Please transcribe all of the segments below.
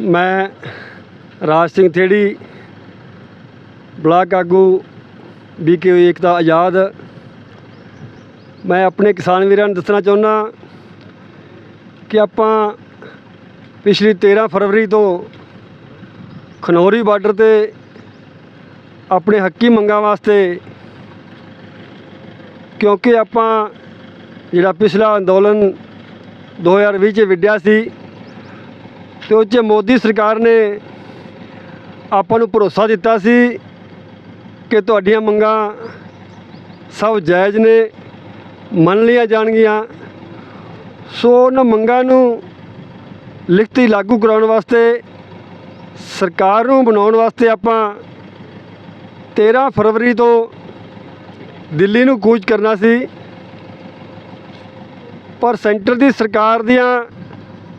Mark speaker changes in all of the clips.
Speaker 1: ਮੈਂ ਰਾਜ ਸਿੰਘ ਥੇੜੀ, ਬਲਾਕ ਆਗੂ ਬੀਕੇ ਏਕਤਾ ਆਜ਼ਾਦ। ਮੈਂ ਆਪਣੇ ਕਿਸਾਨ ਵੀਰਾਂ ਨੂੰ ਦੱਸਣਾ ਚਾਹੁੰਦਾ ਕਿ ਆਪਾਂ ਪਿਛਲੀ 13 ਫਰਵਰੀ ਤੋਂ ਖਨੌਰੀ ਬਾਰਡਰ ਤੇ ਆਪਣੇ ਹੱਕੀ ਮੰਗਾਂ ਵਾਸਤੇ ਕਿਉਂਕਿ ਆਪਾਂ ਜਿਹੜਾ ਪਿਛਲਾ ਅੰਦੋਲਨ 2020 ਚ ਵਿੱਢਿਆ ਸੀ ਤੇ ਉਹ 'ਚ ਮੋਦੀ ਸਰਕਾਰ ਨੇ ਆਪਾਂ ਨੂੰ ਭਰੋਸਾ ਦਿੱਤਾ ਸੀ ਕਿ ਤੁਹਾਡੀਆਂ ਮੰਗਾਂ ਸਭ ਜਾਇਜ਼ ਨੇ, ਮੰਨ ਲਈਆਂ ਜਾਣਗੀਆਂ, ਸੋ ਉਹਨਾਂ ਮੰਗਾਂ ਨੂੰ ਲਿਖਤੀ ਲਾਗੂ ਕਰਾਉਣ ਵਾਸਤੇ, ਸਰਕਾਰ ਨੂੰ ਬਣਾਉਣ ਵਾਸਤੇ ਆਪਾਂ 13 ਫਰਵਰੀ ਤੋਂ ਦਿੱਲੀ ਨੂੰ ਕੂਚ ਕਰਨਾ ਸੀ। ਪਰ ਸੈਂਟਰ ਦੀ ਸਰਕਾਰ ਦੀਆਂ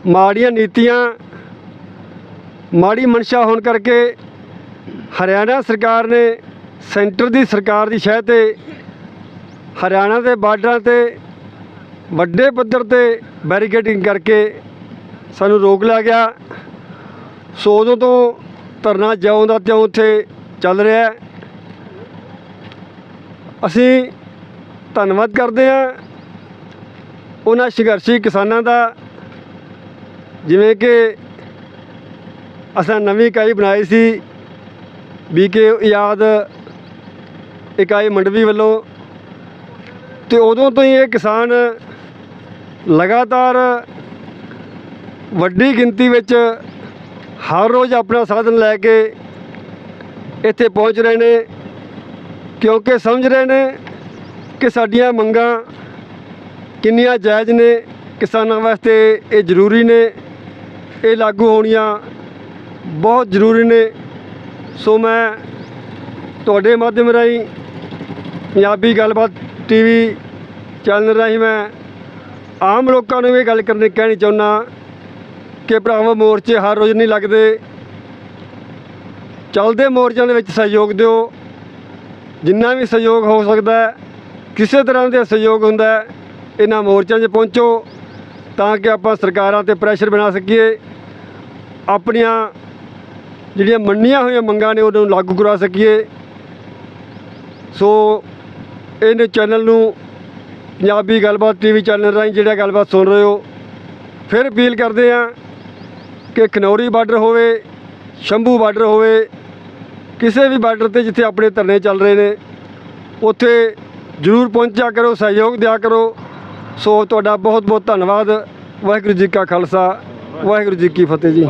Speaker 1: ਮਾੜੀਆਂ ਨੀਤੀਆਂ ਮਾੜੀ ਮਨਸ਼ਾ ਹੋਣ ਕਰਕੇ ਹਰਿਆਣਾ ਸਰਕਾਰ ਨੇ ਸੈਂਟਰ ਦੀ ਸਰਕਾਰ ਦੀ ਸ਼ਹਿ ਤੇ ਹਰਿਆਣਾ ਦੇ ਬਾਰਡਰਾਂ ਤੇ ਵੱਡੇ ਪੱਧਰ ਤੇ ਬੈਰੀਕੇਡਿੰਗ ਕਰਕੇ ਸਾਨੂੰ ਰੋਕ ਲਿਆ ਗਿਆ। ਸੋ ਉਦੋਂ ਤੋਂ ਧਰਨਾ ਜਿਉਂ ਦਾ ਤਿਉਂ ਉੱਥੇ ਚੱਲ ਰਿਹਾ ਹੈ। ਅਸੀਂ ਧੰਨਵਾਦ ਕਰਦੇ ਹਾਂ ਉਹਨਾਂ ਸੰਘਰਸ਼ੀ ਕਿਸਾਨਾਂ ਦਾ, ਜਿਵੇਂ ਕਿ ਅਸਾਂ ਨਵੀਂ ਇਕਾਈ ਬਣਾਈ ਸੀ। ਬੀਕੇ ਆਜ਼ਾਦ ਇਕਾਈ ਮੰਡਵੀ ਵੱਲੋਂ। ਤੇ ਉਦੋਂ ਤੋਂ ਹੀ ਇਹ ਕਿਸਾਨ ਲਗਾਤਾਰ ਵੱਡੀ ਗਿਣਤੀ ਵਿੱਚ ਹਰ ਰੋਜ਼ ਆਪਣਾ ਸਾਧਨ ਲੈ ਕੇ ਇੱਥੇ ਪਹੁੰਚ ਰਹੇ ਨੇ। ਕਿਉਂਕਿ ਸਮਝ ਰਹੇ ਨੇ ਕਿ ਸਾਡੀਆਂ ਮੰਗਾਂ ਕਿੰਨੀਆਂ ਜਾਇਜ਼ ਨੇ। ਕਿਸਾਨਾਂ ਵਾਸਤੇ ਇਹ ਜ਼ਰੂਰੀ ਨੇ। ਇਹ ਲਾਗੂ ਹੋਣੀਆਂ ਬਹੁਤ ਜ਼ਰੂਰੀ ਨੇ। ਸੋ ਮੈਂ ਤੁਹਾਡੇ ਮਾਧਿਅਮ ਰਾਹੀਂ ਪੰਜਾਬੀ ਗੱਲਬਾਤ ਟੀਵੀ ਚੈਨਲ ਰਾਹੀਂ ਮੈਂ ਆਮ ਲੋਕਾਂ ਨੂੰ ਇਹ ਗੱਲ ਕਰਨੀ ਕਹਿਣੀ ਚਾਹੁੰਦਾ ਕਿ ਭਰਾਵੋ, ਮੋਰਚੇ ਹਰ ਰੋਜ਼ ਨਹੀਂ ਲੱਗਦੇ। ਚੱਲਦੇ ਮੋਰਚਿਆਂ ਦੇ ਵਿੱਚ ਸਹਿਯੋਗ ਦਿਓ। ਜਿੰਨਾ ਵੀ ਸਹਿਯੋਗ ਹੋ ਸਕਦਾ ਕਿਸੇ ਤਰ੍ਹਾਂ ਦਾ ਸਹਿਯੋਗ ਹੁੰਦਾ ਇਹਨਾਂ ਮੋਰਚਿਆਂ 'ਚ ਪਹੁੰਚੋ ਤਾਂ ਕਿ ਆਪਾਂ ਸਰਕਾਰਾਂ ਤੇ ਪ੍ਰੈਸ਼ਰ ਬਣਾ ਸਕੀਏ। ਆਪਣੀਆਂ ਜਿਹੜੀਆਂ ਮੰਨੀਆਂ ਹੋਈਆਂ ਮੰਗਾਂ ਨੇ ਉਹਨਾਂ ਨੂੰ ਲਾਗੂ ਕਰਾ ਸਕੀਏ। ਸੋ ਇਹਨੇ ਚੈਨਲ ਨੂੰ ਪੰਜਾਬੀ ਗੱਲਬਾਤ ਟੀਵੀ ਚੈਨਲ ਰਾਹੀਂ ਜਿਹੜਾ ਗੱਲਬਾਤ ਸੁਣ ਰਹੇ ਹੋ, ਫਿਰ ਅਪੀਲ ਕਰਦੇ ਆ ਕਿ ਖਨੌਰੀ ਬਾਰਡਰ ਹੋਵੇ, ਸ਼ੰਭੂ ਬਾਰਡਰ ਹੋਵੇ, ਕਿਸੇ ਵੀ ਬਾਰਡਰ ਤੇ ਜਿੱਥੇ ਆਪਣੇ ਧਰਨੇ ਚੱਲ ਰਹੇ ਨੇ, ਉੱਥੇ ਜ਼ਰੂਰ ਪਹੁੰਚਿਆ ਕਰੋ, ਸਹਿਯੋਗ ਦਿਆ ਕਰੋ। ਸੋ ਤੁਹਾਡਾ ਬਹੁਤ ਬਹੁਤ ਧੰਨਵਾਦ। ਵਾਹਿਗੁਰੂ ਜੀ ਕਾ ਖਾਲਸਾ, ਵਾਹਿਗੁਰੂ ਜੀ ਕੀ ਫਤਿਹ ਜੀ।